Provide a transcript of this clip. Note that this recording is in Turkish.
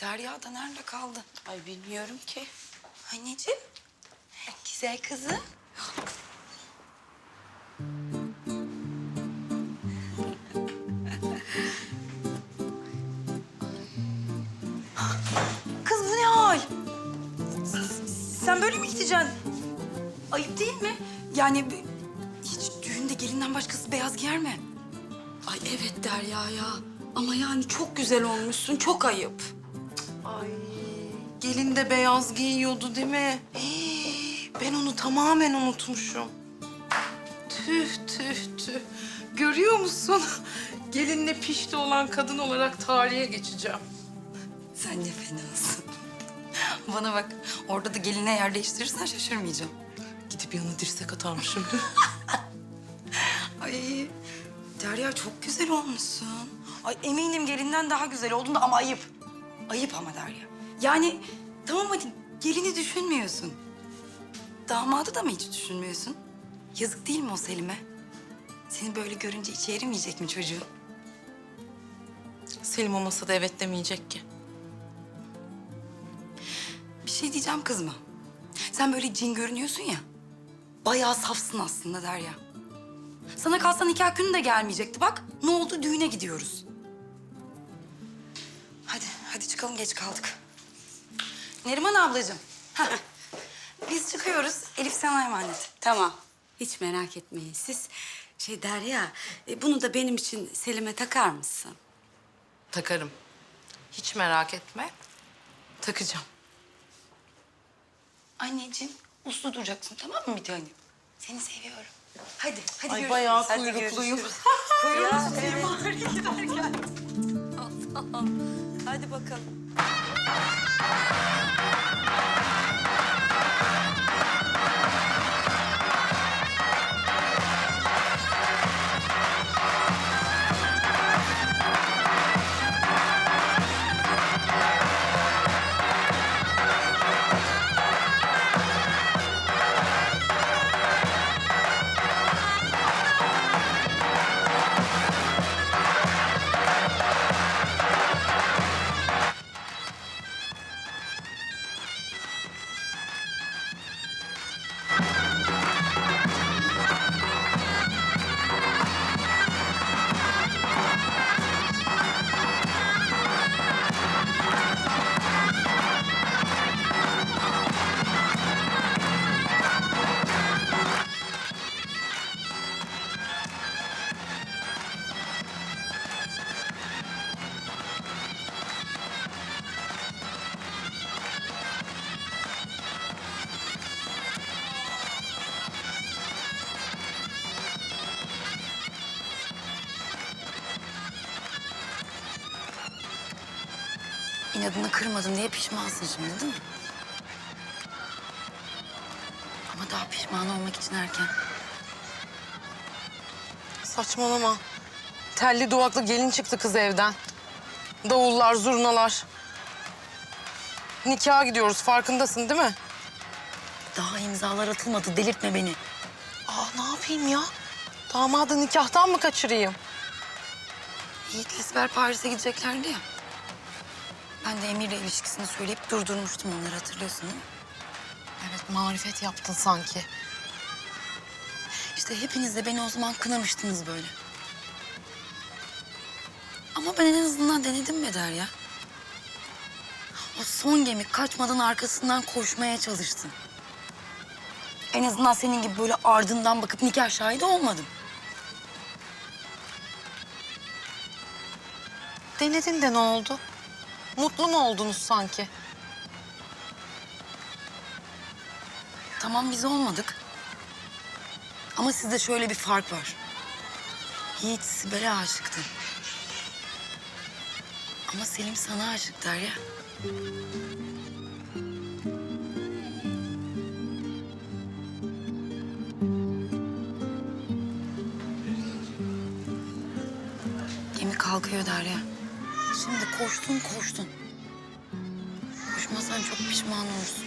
Derya da nerede kaldı? Ay bilmiyorum ki. Anneciğim. Güzel kızım. Kız bu ne hal? Sen böyle mi gideceksin? Ayıp değil mi? Yani hiç düğünde gelinden başkası beyaz giyer mi? Ay evet Derya ya. Ama yani çok güzel olmuşsun. Çok ayıp. Gelin de beyaz giyiyordu değil mi? Ben onu tamamen unutmuşum. Tüh tüh tüh. Görüyor musun? Gelinle pişti olan kadın olarak tarihe geçeceğim. Sen ne fenasın. Bana bak, orada da geline yer değiştirirsen şaşırmayacağım. Gidip yanına dirsek atarmışım. Ay Derya çok güzel olmuşsun. Ay eminim gelinden daha güzel oldun da ama ayıp. Ayıp ama Derya. Yani tamam hadi gelini düşünmüyorsun. Damadı da mı hiç düşünmüyorsun? Yazık değil mi o Selim'e? Seni böyle görünce içi erimeyecek mi çocuğun? Selim o masada evet demeyecek ki. Bir şey diyeceğim kızma. Sen böyle cin görünüyorsun ya. Bayağı safsın aslında Derya. Sana kalsa nikah günü de gelmeyecekti. Bak ne oldu düğüne gidiyoruz. Hadi, hadi çıkalım geç kaldık. Neriman ablacığım. heh, Biz çıkıyoruz. Elif sana emanet. Tamam. Hiç merak etmeyin siz. Şey Derya, e, bunu da benim için Selim'e takar mısın? Takarım. Hiç merak etme. Takacağım. Anneciğim uslu duracaksın tamam mı bir tanem? Seni seviyorum. Hadi, hadi Ay görüşürüz. bayağı Hadi kuyrukluyum. görüşürüz. Kuyruğunu tutayım bari giderken. Hadi bakalım. İnadını kırmadın diye pişmansın şimdi değil mi? Ama daha pişman olmak için erken. Saçmalama. Telli duvaklı gelin çıktı kız evden. Davullar, zurnalar. Nikaha gidiyoruz farkındasın değil mi? Daha imzalar atılmadı. Delirtme beni. Aa ne yapayım ya? Damadı nikahtan mı kaçırayım? Yiğit'le Sibel Paris'e gideceklerdi ya. Ben de Emir'le ilişkisini söyleyip durdurmuştum onları hatırlıyorsun değil mi? Evet marifet yaptın sanki. İşte hepiniz de beni o zaman kınamıştınız böyle. Ama ben en azından denedim be Derya. O son gemi kaçmadan arkasından koşmaya çalıştım. En azından senin gibi böyle ardından bakıp nikah şahidi olmadım. Denedin de ne oldu? Mutlu mu oldunuz sanki? Tamam biz olmadık. Ama sizde şöyle bir fark var. Yiğit Sibel'e aşıktı. Ama Selim sana aşık Derya. Gemi kalkıyor Derya. Şimdi koştun koştun. Koşmasan çok pişman olursun.